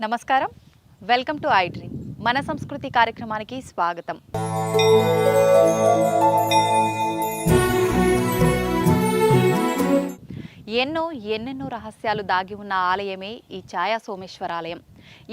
నమస్కారం. Welcome to I dream. మన సంస్కృతి కార్యక్రమానికి స్వాగతం. ఎన్నో ఎన్నెన్నో రహస్యాలు దాగి ఉన్న ఆలయమే ఈ ఛాయా సోమేశ్వర ఆలయం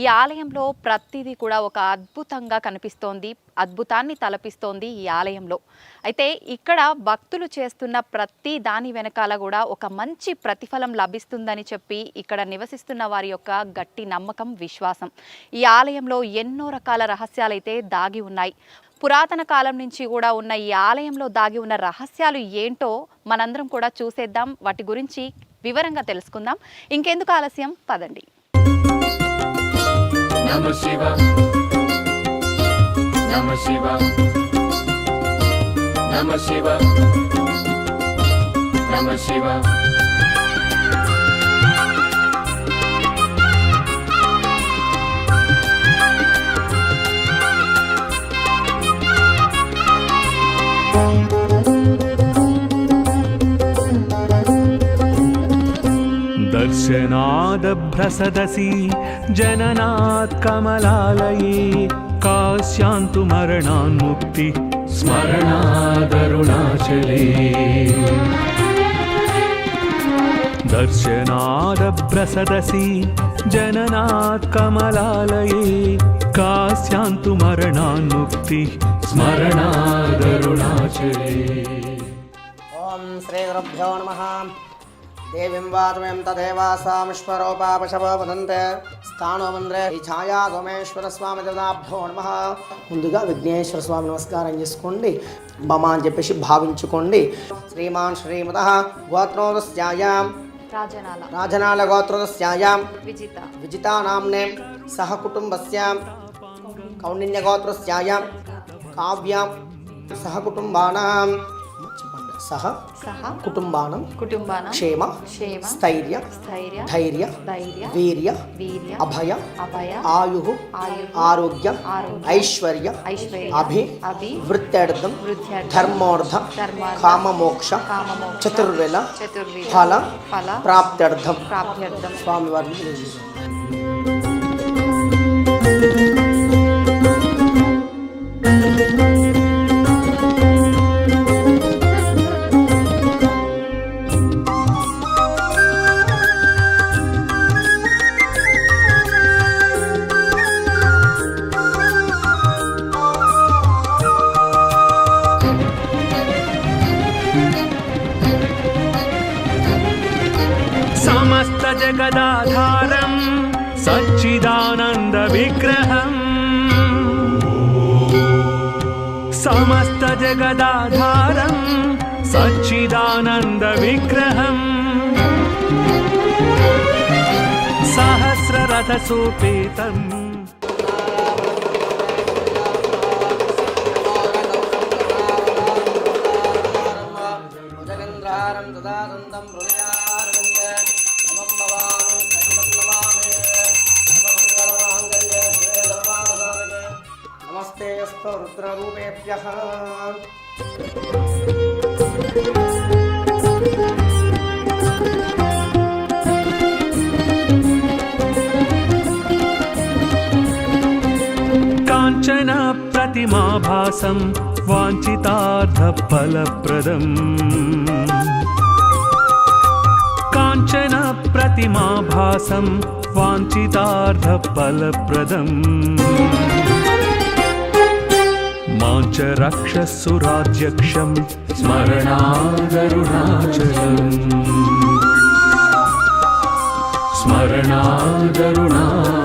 ఈ ఆలయంలో ప్రతిదీ కూడా ఒక అద్భుతంగా కనిపిస్తోంది అద్భుతాన్ని తలపిస్తోంది ఈ ఆలయంలో. అయితే ఇక్కడ భక్తులు చేస్తున్న ప్రతి దాని వెనకాల కూడా ఒక మంచి ప్రతిఫలం లభిస్తుందని చెప్పి ఇక్కడ నివసిస్తున్న వారి యొక్క గట్టి నమ్మకం విశ్వాసం. ఈ ఆలయంలో ఎన్నో రకాల రహస్యాలైతే దాగి ఉన్నాయి. పురాతన కాలం నుంచి కూడా ఉన్న ఈ ఆలయంలో దాగి ఉన్న రహస్యాలు ఏంటో మనందరం కూడా చూసేద్దాం. వాటి గురించి వివరంగా తెలుసుకుందాం. ఇంకెందుకు ఆలస్యం? పదండి. Namah శివ. Namah दर्शनादभ्रसदसि जननात् कमलालये कास्यान्तु मरणान्मुक्ति स्मरणादरुणाचले दर्शनादभ्रसदसि जननात् कमलालये कास्यान्तु मरणान्मुक्ति स्मरणादरुणाचले ॐ श्रीगुरुभ्यो नमः గురుభ్యో నమ దేవీం వాతమేం తదేవాసామీశ్వరోపాపశవో వదంతే స్థానోమంద్రే ఈ ఛాయా సోమేశ్వర స్వామి దేవతాభ్యో నమ ముందుగా విఘ్నేశ్వర స్వామి నమస్కారం చేసుకోండి బమ అని చెప్పేసి భావించుకోండి. శ్రీమాన్ శ్రీమత గోత్రోదస్యాయాం। రాజనాల। రాజనాల గోత్రోదస్యాయాం। విజిత। విజితానాంనే సహ కుటుంబస్యాం। కౌండిన్యగోత్రస్యాయాం కావ్యాం। సహ కుటుంబానాం। సహ సహ కుటుంబానం కుటుంబాన క్షేమ క్షేమ స్థైర్య స్థైర్య ధైర్య ధైర్య వీర్య వీర్య అభయ అభయ ఆయు ఆయు ఆరోగ్య ఐశ్వర్య ఐశ్వర్య అభి అభి వృత్త్యర్థం ధర్మోర్థ కామమోక్ష చతుర్వేల చతుర్వేద, ఫల ఫల, ప్రాప్త్యర్థం. ప్రాప్త్యర్థం. స్వామివారిని తెలియజేశారు समस्तजगदाधारं सच्चिदानन्दविग्रहम् समस्तजगदाधारं सच्चिदानन्दविग्रहम् सहस्ररथसूपेतम् ददातन्तं రుద్రమూర్తయస్తో రుద్రరూపేభ్య కాంచన ప్రతిమాభాసం వాంఛితార్థఫలప్రదం. కాంచన ప్రతిమాభాసం వాంఛితార్థఫలప్రదం. च रक्षस्सुराध्यक्षं स्मरणादरुणाचलम् स्मरणादरुणाचलम्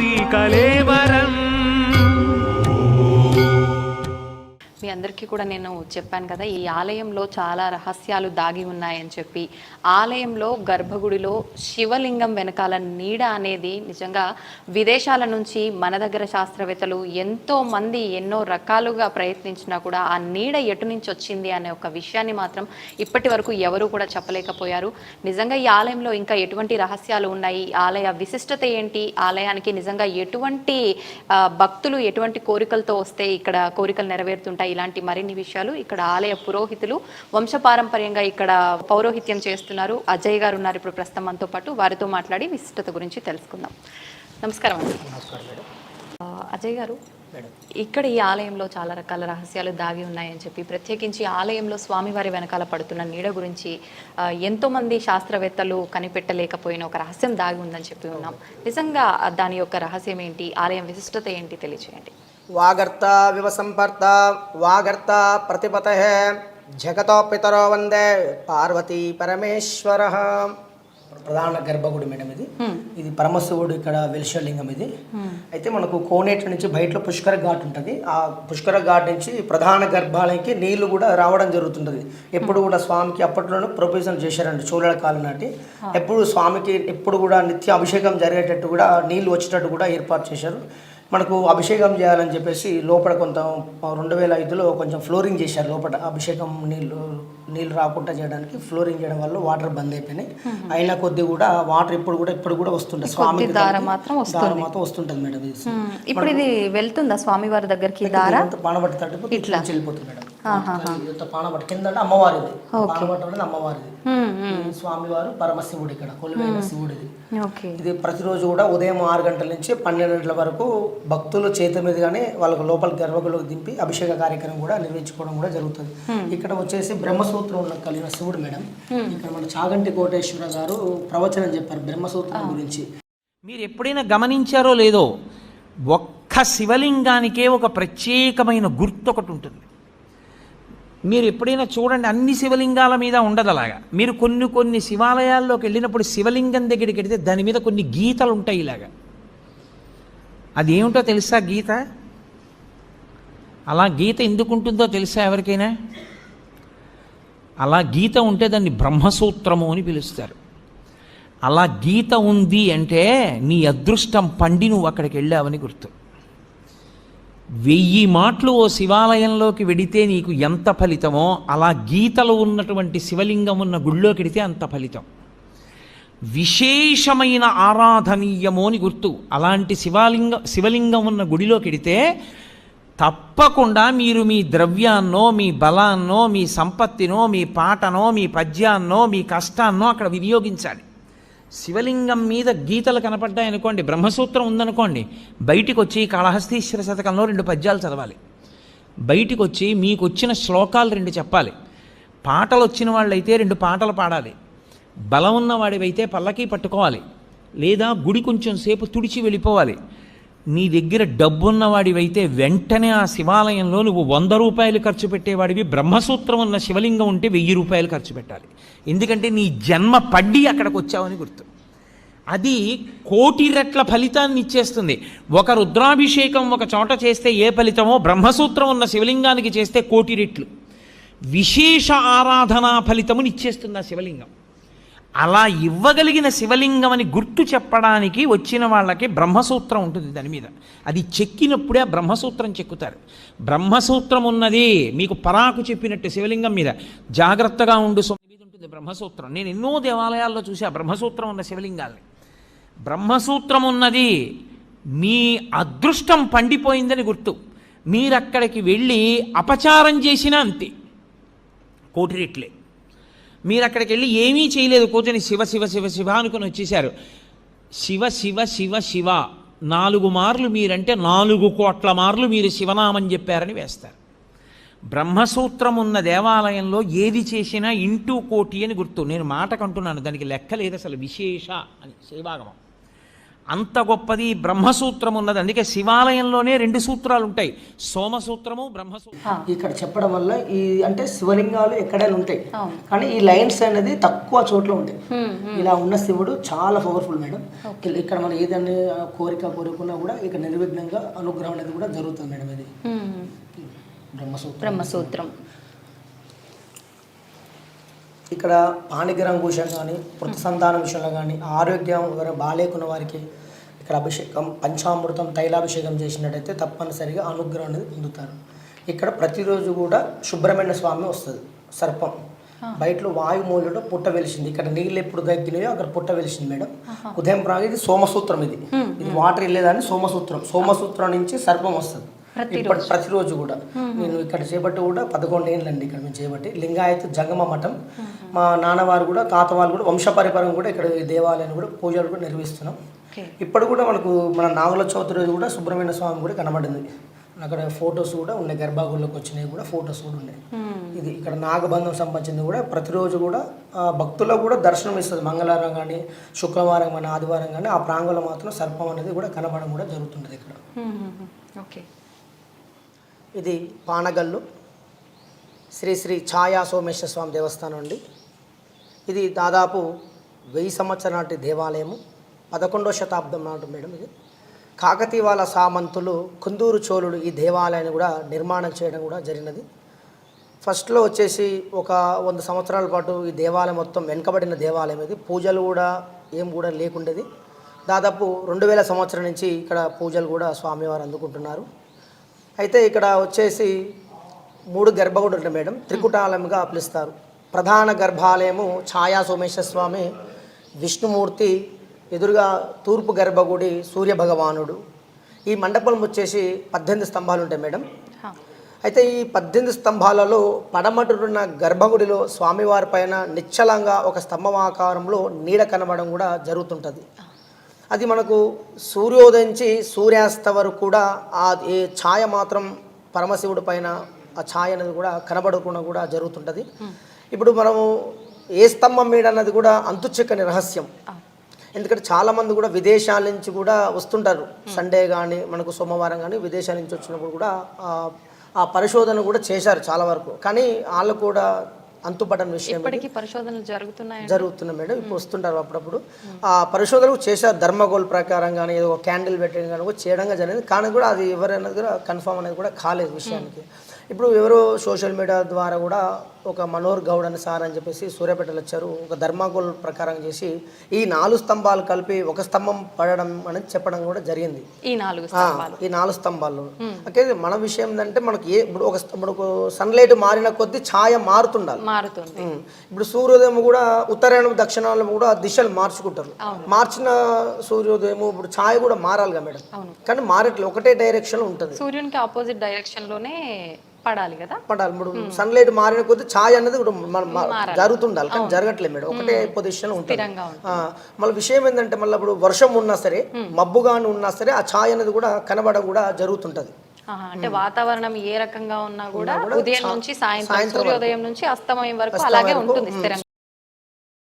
వారి కలేవ అందరికీ కూడా నేను చెప్పాను కదా ఈ ఆలయంలో చాలా రహస్యాలు దాగి ఉన్నాయని చెప్పి. ఆలయంలో గర్భగుడిలో శివలింగం వెనకాల నీడ అనేది నిజంగా విదేశాల నుంచి మన దగ్గర శాస్త్రవేత్తలు ఎంతో మంది ఎన్నో రకాలుగా ప్రయత్నించినా కూడా ఆ నీడ ఎటు నుంచి వచ్చింది అనే ఒక విషయాన్ని మాత్రం ఇప్పటి వరకు ఎవరు కూడా చెప్పలేకపోయారు. నిజంగా ఈ ఆలయంలో ఇంకా ఎటువంటి రహస్యాలు ఉన్నాయి? ఆలయ విశిష్టత ఏంటి? ఆలయానికి నిజంగా ఎటువంటి భక్తులు ఎటువంటి కోరికలతో వస్తే ఇక్కడ కోరికలు నెరవేరుతుంటాయి? ఇలాంటి మరిన్ని విషయాలు ఇక్కడ ఆలయ పురోహితులు వంశపారంపర్యంగా ఇక్కడ పౌరోహిత్యం చేస్తున్నారు. అజయ్ గారు ఉన్నారు ఇప్పుడు ప్రస్తుతం మనతో పాటు. వారితో మాట్లాడి విశిష్టత గురించి తెలుసుకుందాం. నమస్కారం అండి. అజయ్ గారు ఇక్కడ ఈ ఆలయంలో చాలా రకాల రహస్యాలు దాగి ఉన్నాయని చెప్పి ప్రత్యేకించి ఆలయంలో స్వామివారి వెనకాల పడుతున్న నీడ గురించి ఆ, ఎంతో మంది శాస్త్రవేత్తలు కనిపెట్టలేకపోయిన ఒక రహస్యం దాగి ఉందని చెప్పి ఉన్నాం. నిజంగా దాని యొక్క రహస్యం ఏంటి? ఆలయం విశిష్టత ఏంటి? తెలియచేయండి. వాగర్త వివ సంపర్త వాగర్త ప్రతిపత జగతో పితరో వందే పార్వతీ పరమేశ్వర. ప్రధాన గర్భగుడి మేడం ఇది. ఇది పరమశివుడు ఇక్కడ వెలిశలింగం ఇది. అయితే మనకు కోనేటి నుంచి బయటలో పుష్కర ఘాట్ ఉంటుంది. ఆ పుష్కర ఘాట్ నుంచి ప్రధాన గర్భాలయంకి నీళ్ళు కూడా రావడం జరుగుతుంటుంది. ఎప్పుడు కూడా స్వామికి అప్పట్లోనే ప్రొవిజన్ చేశారండి చోళల కాలం నాటి. ఎప్పుడు స్వామికి ఎప్పుడు కూడా నిత్య అభిషేకం జరిగేటట్టు కూడా నీళ్ళు వచ్చేటట్టు కూడా ఏర్పాటు చేశారు. మనకు అభిషేకం చేయాలని చెప్పేసి లోపల కొంత రెండు వేల ఐదులో కొంచెం ఫ్లోరింగ్ చేశారు. లోపల అభిషేకం నీళ్ళు నీళ్ళు రాకుండా చేయడానికి ఫ్లోరింగ్ చేయడం వల్ల వాటర్ బంద్ అయిపోయినాయి. అయినా కొద్ది కూడా వాటర్ ఇప్పుడు కూడా ఇప్పుడు కూడా వస్తుంటుంది. స్వామి దార మాత్రం వస్తుంటుంది మేడం ఇప్పుడు ఇది వెళ్తుందా స్వామివారి దగ్గరికి దార? పానబట్టి ఇట్లా వెళ్ళిపోతుంది మేడం. పానబట్టి కింద అమ్మవారిది. పానబట్టి అమ్మవారిది. స్వామివారు పరమశివుడు ఇక్కడ కొలువైన శివుడిది. ఇది ప్రతిరోజు కూడా ఉదయం ఆరు గంటల నుంచి పన్నెండు గంటల వరకు భక్తులు చేతి మీదుగానే వాళ్ళకు లోపల గర్భగులోకి దింపి అభిషేక కార్యక్రమం కూడా నిర్వహించుకోవడం కూడా జరుగుతుంది. ఇక్కడ వచ్చేసి బ్రహ్మసూత్రం ఉన్న కలిగిన శివుడు మేడం. ఇక్కడ మన చాగంటి కోటేశ్వర గారు ప్రవచనం చెప్పారు బ్రహ్మసూత్రం గురించి. మీరు ఎప్పుడైనా గమనించారో లేదో ఒక్క శివలింగానికే ఒక ప్రత్యేకమైన గుర్తు ఒకటి ఉంటుంది. మీరు ఎప్పుడైనా చూడండి అన్ని శివలింగాల మీద ఉండదు అలాగా మీరు కొన్ని కొన్ని శివాలయాల్లోకి వెళ్ళినప్పుడు శివలింగం దగ్గరికి వెడితే దాని మీద కొన్ని గీతలు ఉంటాయి ఇలాగా. అది ఏమిటో తెలుసా గీత? అలా గీత ఎందుకు ఉంటుందో తెలుసా ఎవరికైనా? అలా గీత ఉంటే దాన్ని బ్రహ్మసూత్రము అని పిలుస్తారు. అలా గీత ఉంది అంటే నీ అదృష్టం పండి నువ్వు అక్కడికి వెళ్ళావని గుర్తు. వెయ్యి మాటలు ఓ శివాలయంలోకి వెడితే నీకు ఎంత ఫలితమో అలా గీతలు ఉన్నటువంటి శివలింగం ఉన్న గుళ్ళోకి వెడితే అంత ఫలితం. విశేషమైన ఆరాధనీయము అని గుర్తు. అలాంటి శివలింగ శివలింగం ఉన్న గుడిలోకి వెడితే తప్పకుండా మీరు మీ ద్రవ్యాన్నో మీ బలాన్నో మీ సంపత్తినో మీ పాటనో మీ పద్యాన్నో మీ కష్టాన్నో అక్కడ వినియోగించాలి. శివలింగం మీద గీతలు కనపడ్డాయనుకోండి బ్రహ్మసూత్రం ఉందనుకోండి బయటికి వచ్చి కాళహస్తీశ్వర శతకంలో రెండు పద్యాలు చదవాలి. బయటికి వచ్చి మీకు వచ్చిన శ్లోకాలు రెండు చెప్పాలి. పాటలు వచ్చిన వాళ్ళైతే రెండు పాటలు పాడాలి. బలం ఉన్నవాడివైతే పల్లకి పట్టుకోవాలి. లేదా గుడి కొంచెం సేపు తుడిచి వెళ్ళిపోవాలి. నీ దగ్గర డబ్బున్నవాడివైతే వెంటనే ఆ శివాలయంలో నువ్వు వంద రూపాయలు ఖర్చు పెట్టేవాడివి. బ్రహ్మసూత్రం ఉన్న శివలింగం ఉంటే వెయ్యి రూపాయలు ఖర్చు పెట్టాలి. ఎందుకంటే నీ జన్మ పడ్డి అక్కడికి వచ్చావని గుర్తు. అది కోటి రెట్ల ఫలితాన్ని ఇచ్చేస్తుంది. ఒక రుద్రాభిషేకం ఒక చోట చేస్తే ఏ ఫలితమో బ్రహ్మసూత్రం ఉన్న శివలింగానికి చేస్తే కోటి రెట్లు. విశేష ఆరాధనా ఫలితమునిచ్చేస్తుంది ఆ శివలింగం. అలా ఇవ్వగలిగిన శివలింగం అని గుర్తు చెప్పడానికి వచ్చిన వాళ్ళకి బ్రహ్మసూత్రం ఉంటుంది దాని మీద. అది చెక్కినప్పుడే ఆ బ్రహ్మసూత్రం చెక్కుతారు. బ్రహ్మసూత్రం ఉన్నది మీకు పరాకు చెప్పినట్టు శివలింగం మీద. జాగ్రత్తగా ఉండు స్వామి. మీద ఉంటుంది బ్రహ్మసూత్రం. నేను ఎన్నో దేవాలయాల్లో చూసా బ్రహ్మసూత్రం ఉన్న శివలింగాల్ని. బ్రహ్మసూత్రం ఉన్నది మీ అదృష్టం పండిపోయిందని గుర్తు. మీరక్కడికి వెళ్ళి అపచారం చేసినా అంతే. కోటి రెట్లే. మీరు అక్కడికి వెళ్ళి ఏమీ చేయలేదు. కూర్చొని శివ శివ శివ శివ అనుకుని వచ్చేసారు శివ శివ శివ శివ నాలుగు మార్లు మీరంటే నాలుగు కోట్ల మార్లు మీరు శివనామని చెప్పారని వేస్తారు. బ్రహ్మసూత్రం ఉన్న దేవాలయంలో ఏది చేసినా ఇంటూ కోటి అని గుర్తు. నేను మాటకంటున్నాను దానికి లెక్క లేదు అసలు విశేష అని. శైవాగమం. అంత గొప్పది బ్రహ్మసూత్రం ఉన్నది. అందుకే శివాలయంలోనే రెండు సూత్రాలు ఉంటాయి. సోమసూత్రము బ్రహ్మసూత్రం ఇక్కడ చెప్పడం వల్ల ఈ అంటే శివలింగాలు ఎక్కడైనా ఉంటాయి. కానీ ఈ లైన్స్ అనేది తక్కువ చోట్ల ఉంటాయి. ఇలా ఉన్న శివుడు చాలా పవర్ఫుల్ మేడం. ఇక్కడ మనం ఏదైనా కోరిక కోరుకున్నా కూడా ఇక నిర్విఘ్నంగా అనుగ్రహం అనేది కూడా జరుగుతుంది మేడం ఇది. బ్రహ్మసూత్రం. బ్రహ్మసూత్రం. ఇక్కడ పాణిగ్రంఘూషం కానీ వృత్త సంతానం విషయంలో కానీ ఆరోగ్యం బాగాలేకున్న వారికి ఇక్కడ అభిషేకం పంచామృతం తైలాభిషేకం చేసినట్టయితే తప్పనిసరిగా అనుగ్రహం అనేది పొందుతారు. ఇక్కడ ప్రతిరోజు కూడా సుబ్రహ్మణ్య స్వామి వస్తుంది సర్పం. బయటలో వాయుమూలలో పుట్ట వెలిసింది. ఇక్కడ నీళ్ళు ఎప్పుడు గగ్గినాయో అక్కడ పుట్ట వెలిసింది మేడం. ఉదయం ప్రాంగ ఇది సోమసూత్రం ఇది. ఇది వాటర్ వెళ్ళేదాన్ని సోమసూత్రం. సోమసూత్రం నుంచి సర్పం వస్తుంది. ఇప్పటి ప్రతిరోజు కూడా. నేను ఇక్కడ చేపట్టి కూడా పదకొండు ఏళ్ళండి ఇక్కడ మేము చేపట్టి. లింగాయత్ జంగమ మఠం. మా నాన్నవారు కూడా తాత వాళ్ళు కూడా వంశపరిపరం కూడా ఇక్కడ దేవాలయాన్ని కూడా పూజలు కూడా నిర్వహిస్తున్నాం. ఇప్పుడు కూడా మనకు మన నాగుల చవితి రోజు కూడా సుబ్రహ్మణ్య స్వామి కూడా కనబడింది. అక్కడ ఫొటోస్ కూడా ఉన్నాయి. గర్భాగుళ్ళకి వచ్చినాయి కూడా ఫొటోస్ కూడా ఉన్నాయి. ఇది ఇక్కడ నాగబంధం సంబంధించింది కూడా ప్రతిరోజు కూడా భక్తులకు కూడా దర్శనం ఇస్తుంది. మంగళవారం కానీ శుక్రవారం కానీ ఆదివారం కానీ ఆ ప్రాంగంలో మాత్రం సర్పం అనేది కూడా కనబడడం కూడా జరుగుతుంటుంది ఇక్కడ. ఓకే ఇది పానగల్లు. శ్రీ శ్రీ ఛాయా సోమేశ్వర స్వామి దేవస్థానం అండి. ఇది దాదాపు వెయ్యి సంవత్సరాల నాటి దేవాలయము. పదకొండవ శతాబ్దం నాటు మేడం ఇది. కాకతీవాల సామంతులు కుందూరు చోళుడు ఈ దేవాలయాన్ని కూడా నిర్మాణం చేయడం కూడా జరిగినది. ఫస్ట్లో వచ్చేసి ఒక వంద సంవత్సరాల పాటు ఈ దేవాలయం మొత్తం వెనుకబడిన దేవాలయం ఇది. పూజలు కూడా ఏం కూడా లేకుండేది. దాదాపు రెండు వేల సంవత్సరం నుంచి ఇక్కడ పూజలు కూడా స్వామివారు అందుకుంటున్నారు. అయితే ఇక్కడ వచ్చేసి మూడు గర్భగుడులు మేడం. త్రికుటాలయంగా పిలుస్తారు. ప్రధాన గర్భాలయము ఛాయా సోమేశ్వర స్వామి విష్ణుమూర్తి ఎదురుగా తూర్పు గర్భగుడి సూర్య భగవానుడు ఈ మండపం వచ్చేసి పద్దెనిమిది స్తంభాలు ఉంటాయి మేడం. అయితే ఈ పద్దెనిమిది స్తంభాలలో పడమటున్న గర్భగుడిలో స్వామివారి పైన నిశ్చలంగా ఒక స్తంభం ఆకారంలో నీడ కనబడడం కూడా జరుగుతుంటుంది. అది మనకు సూర్యోదయించి సూర్యాస్త వరకు కూడా ఆ ఏ ఛాయ మాత్రం పరమశివుడి పైన ఆ ఛాయ అనేది కూడా కనబడకుండా కూడా జరుగుతుంటుంది. ఇప్పుడు మనము ఏ స్తంభం మీద అన్నది కూడా అంతు చిక్కని రహస్యం ఎందుకంటే చాలా మంది కూడా విదేశాల నుంచి కూడా వస్తుంటారు. సండే కానీ మనకు సోమవారం కానీ విదేశాల నుంచి వచ్చినప్పుడు కూడా ఆ- పరిశోధన కూడా చేశారు చాలా వరకు. కానీ వాళ్ళు కూడా అంతుపడని విషయం పరిశోధనలు జరుగుతున్నాయి జరుగుతున్నాయి మేడం. ఇప్పుడు వస్తుంటారు అప్పుడప్పుడు. ఆ పరిశోధనలు చేశారు. ధర్మగోల్ ప్రకారం కానీ ఏదో క్యాండిల్ పెట్టడం కానీ కూడా చేయడం జరిగింది. కానీ కూడా అది ఎవరైనా కూడా కన్ఫర్మ్ అనేది కూడా కాలేదు విషయానికి. ఇప్పుడు ఎవరో సోషల్ మీడియా ద్వారా కూడా ఒక మనోహర్ గౌడ్ అని సార్ అని చెప్పేసి సూర్యాపేటలో వచ్చారు. ఒక ధర్మగోల్ ప్రకారం చేసి ఈ నాలుగు స్తంభాలు కలిపి ఒక స్తంభం పడడం అనేది చెప్పడం కూడా జరిగింది. ఈ నాలుగు ఈ నాలుగు స్తంభాల్లో అయితే మన విషయం ఏంటంటే మనకి ఏ ఇప్పుడు ఒక ఇప్పుడు సన్లైట్ మారిన కొద్దీ ఛాయ మారుతుండాలి. మారుతుంది. ఇప్పుడు సూర్యోదయం కూడా ఉత్తరాయణం దక్షిణాలను కూడా దిశలు మార్చుకుంటారు. మార్చిన సూర్యోదయం ఇప్పుడు ఛాయ కూడా మారాలిగా మేడం. కానీ మారట్లేదు ఒకటే డైరెక్షన్ ఉంటుంది. సూర్యునికి ఆపోజిట్ డైరెక్షన్లోనే పడాలి కదా? పడాలి. ఇప్పుడు సన్లైట్ మారిన కొద్దీ ఛాయ్ అనేది కూడా మన- జరుగుతుండాలి కానీ జరగట్లేదు మేడం. ఒకటే పొజిషన్ ఉంటుంది. మళ్ళీ విషయం ఏంటంటే మళ్ళీ ఇప్పుడు వర్షం ఉన్నా సరే మబ్బుగాని ఉన్నా సరే ఆ ఛాయ్ అనేది కూడా కనబడడం కూడా జరుగుతుంటది. అంటే వాతావరణం ఏ రకంగా ఉన్నా కూడా ఉదయం నుంచి సాయంత్రం సూర్యోదయం నుంచి అస్తమయం వరకు అలాగే ఉంటుంది